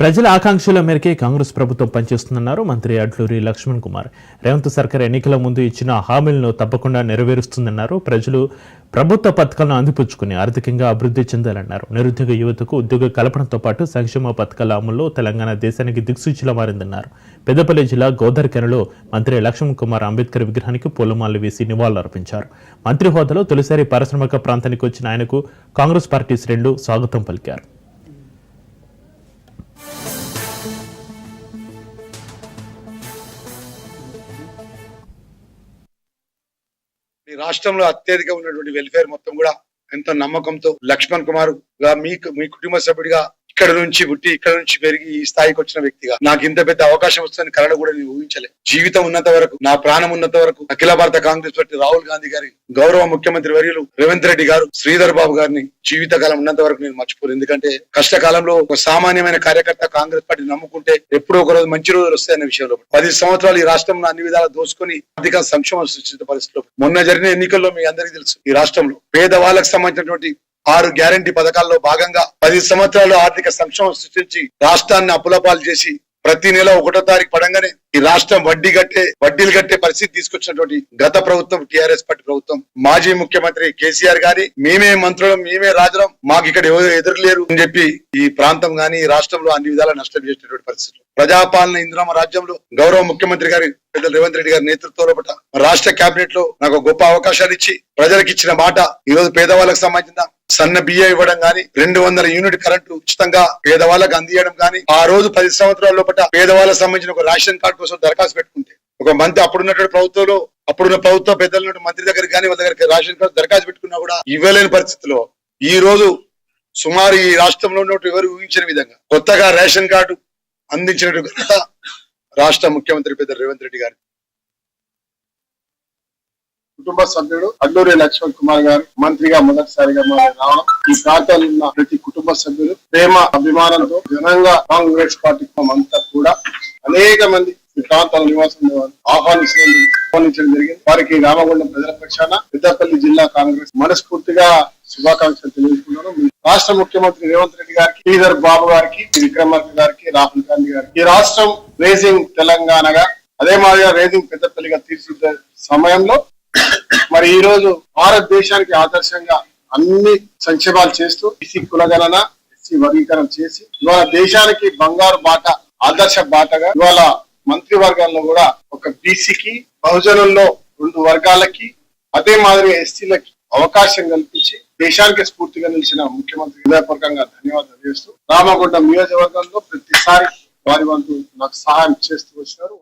ప్రజల ఆకాంక్షల మేరకే కాంగ్రెస్ ప్రభుత్వం పనిచేస్తుందన్నారు మంత్రి అడ్లూరి లక్ష్మణ్ కుమార్. రేవంత్ సర్కార్ ఎన్నికల ముందు ఇచ్చిన హామీలను తప్పకుండా నెరవేరుస్తుందన్నారు. ప్రజలు ప్రభుత్వ పథకాలను అందిపుచ్చుకుని ఆర్థికంగా అభివృద్ధి చెందాలన్నారు. నిరుద్యోగ యువతకు ఉద్యోగ కల్పనతో పాటు సంక్షేమ పథకాల అమల్లో తెలంగాణ దేశానికి దిక్సూచిలా మారిందన్నారు. పెద్దపల్లి జిల్లా గోదర్కెనలో మంత్రి లక్ష్మణ్ కుమార్ అంబేద్కర్ విగ్రహానికి పూలమాలలు వేసి నివాళులర్పించారు. మంత్రి హోదాలో తొలిసారి పారిశ్రామిక ప్రాంతానికి వచ్చిన ఆయనకు కాంగ్రెస్ పార్టీ శ్రేణులు స్వాగతం పలికారు. ఈ రాష్ట్రంలో అత్యధిక ఉన్నటువంటి వెల్ఫేర్ మొత్తం కూడా ఎంతో నమ్మకంతో లక్ష్మణ్ కుమార్గా మీకు మీ కుటుంబ సభ్యుడిగా ఇక్కడ నుంచి పుట్టి ఇక్కడ నుంచి పెరిగి ఈ స్థాయికి వచ్చిన వ్యక్తిగా. నాకు ఇంత పెద్ద అవకాశం వస్తుందని కళలు కూడా నేను ఊహించలే. జీవితం ఉన్నంత వరకు నా ప్రాణం ఉన్నంత వరకు అఖిల భారత కాంగ్రెస్ పార్టీ రాహుల్ గాంధీ గారి గౌరవ ముఖ్యమంత్రి వర్యులు రేవంత్ రెడ్డి గారు శ్రీధర్ బాబు గారిని జీవితకాలం ఉన్నంత వరకు నేను మర్చిపోను ఎందుకంటే కష్టకాలంలో ఒక సామాన్యమైన కార్యకర్త కాంగ్రెస్ పార్టీ నమ్ముకుంటే ఎప్పుడో ఒక రోజు మంచి రోజులు వస్తాయన్న విషయంలో. పది సంవత్సరాలు ఈ రాష్ట్రంలో అన్ని విధాలు దోసుకొని ఆర్థిక సంక్షేమం సృష్టించిన పరిస్థితిలో. మొన్న జరిగిన ఎన్నికల్లో మీ అందరికీ తెలుసు ఈ రాష్ట్రంలో పేదవాళ్ళకు సంబంధించినటువంటి ఆరు గ్యారంటీ పథకాల్లో భాగంగా పది సంవత్సరాలు ఆర్థిక సంక్షోభం సృష్టించి రాష్ట్రాన్ని అప్పులపాలు చేసి ప్రతి నెల ఒకటో తారీఖు పడంగానే ఈ రాష్ట్రం వడ్డీ కట్టే వడ్డీలు కట్టే పరిస్థితి తీసుకొచ్చినటువంటి గత ప్రభుత్వం టిఆర్ఎస్ పార్టీ ప్రభుత్వం. మాజీ ముఖ్యమంత్రి కేసీఆర్ గారి మేమే మంత్రులం మేమే రాజులం మాకు ఇక్కడ ఎవరు ఎదురు లేరు అని చెప్పి ఈ ప్రాంతం గాని ఈ రాష్ట్రంలో అన్ని విధాలా నష్టం చేసినటువంటి పరిస్థితులు. ప్రజాపాలన ఇందిరామ రాజ్యంలో గౌరవ ముఖ్యమంత్రి గారి పెద్ద రేవంత్ రెడ్డి గారి నేతృత్వంలో రాష్ట్ర కేబినెట్లో నాకు గొప్ప అవకాశాలు ఇచ్చి ప్రజలకు ఇచ్చిన మాట ఈ రోజు పేదవాళ్ళకి సంబంధించిన సన్న బియ్య ఇవ్వడం గాని రెండు వందల యూనిట్ కరెంటు ఉచితంగా పేదవాళ్ళకి అందియడం గాని ఆ రోజు పది సంవత్సరాల లోపల పేదవాళ్ళకు సంబంధించిన ఒక రేషన్ కార్డు కోసం దరఖాస్తు పెట్టుకుంటే ఒక మంత్రి అప్పుడున్నటువంటి ప్రభుత్వంలో అప్పుడున్న ప్రభుత్వ పెద్దల మంత్రి దగ్గర కానీ వాళ్ళ దగ్గరికి రేషన్ కార్డు దరఖాస్తు పెట్టుకున్నా కూడా ఇవ్వలేని పరిస్థితిలో ఈ రోజు సుమారు ఈ రాష్ట్రంలో ఉన్నట్టు ఎవరు ఊహించిన విధంగా కొత్తగా రేషన్ కార్డు అందించినట్టు రాష్ట్ర ముఖ్యమంత్రి పెద్ద రేవంత్ రెడ్డి గారు కుటుంబ సభ్యుడు అల్లూరి లక్ష్మణ్ కుమార్ గారు మంత్రిగా మొదటిసారిగా మనం రావడం ఈ ప్రాంతాల్లో ఉన్న ప్రతి కుటుంబ సభ్యులు ప్రేమ అభిమానంతో ఘనంగా కాంగ్రెస్ పార్టీ అంతా కూడా అనేక మంది ఈ ప్రాంతాల నివాసం ఆహ్వానించడం ఆహ్వానించడం జరిగింది. వారికి రామగుండం ప్రజల పక్షాన పెద్దపల్లి జిల్లా కాంగ్రెస్ మనస్ఫూర్తిగా శుభాకాంక్షలు తెలియజేసుకున్నాను రాష్ట్ర ముఖ్యమంత్రి రేవంత్ రెడ్డి గారికి శ్రీధర్ బాబు గారికి విక్రమార్క గారికి రాహుల్ గాంధీ గారికి. ఈ రాష్ట్రం రేసింగ్ తెలంగాణగా అదే మాదిరిగా రేసింగ్ పెద్దపల్లిగా తీర్చిదిద్దే సమయంలో మరి ఈ రోజు భారతదేశానికి ఆదర్శంగా అన్ని సంక్షేమాలు చేస్తూ ఎస్సీ కులగణన ఎస్సీ వర్గీకరణ చేసి ఇవాళ దేశానికి బంగారు బాట ఆదర్శ బాటగా ఇవాళ మంత్రివర్గాల్లో కూడా ఒక బీసీకి బహుజనుల్లో రెండు వర్గాలకి అదే మాదిరిగా ఎస్సీలకి అవకాశం కల్పించి దేశానికి స్ఫూర్తిగా నిలిచిన ముఖ్యమంత్రి హృదయపూర్వకంగా ధన్యవాదాలు చేస్తూ రామగుండం నియోజకవర్గంలో ప్రతిసారి వారి వంతు నాకు సహాయం చేస్తూ వచ్చినారు.